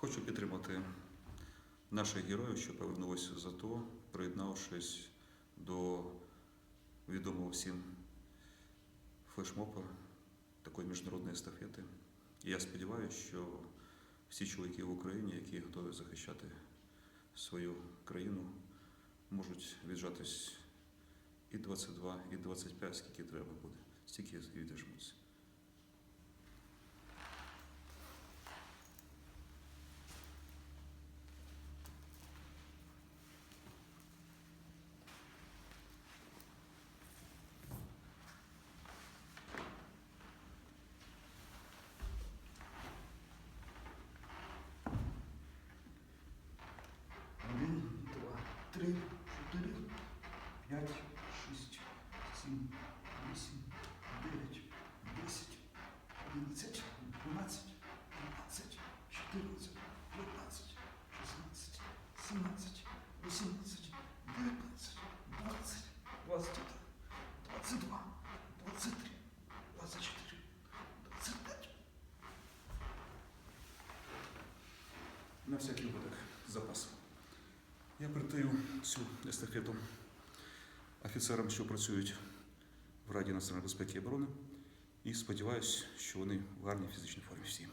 Хочу підтримати наших героїв, що повернулися з АТО, приєднавшись до відомого всім флешмоба такої міжнародної естафети. І я сподіваюся, що всі чоловіки в Україні, які готові захищати свою країну, можуть віджатись і 22, і 25, скільки треба буде, стільки і три, чотири, п'ять, шість, сім, вісім, дев'ять, десять, одинадцять, дванадцять, тринадцять, чотирнадцять, п'ятнадцять, шістнадцять, сімнадцять, вісімнадцять, дев'ятнадцять, двадцять, двадцять один, двадцять два, двадцять три, двадцять чотири, двадцять п'ять. На всякий випадок запас. Я передаю цю естафету офіцерам, що працюють в Раді національної безпеки і оборони, і сподіваюся, що вони в гарній фізичній формі всі.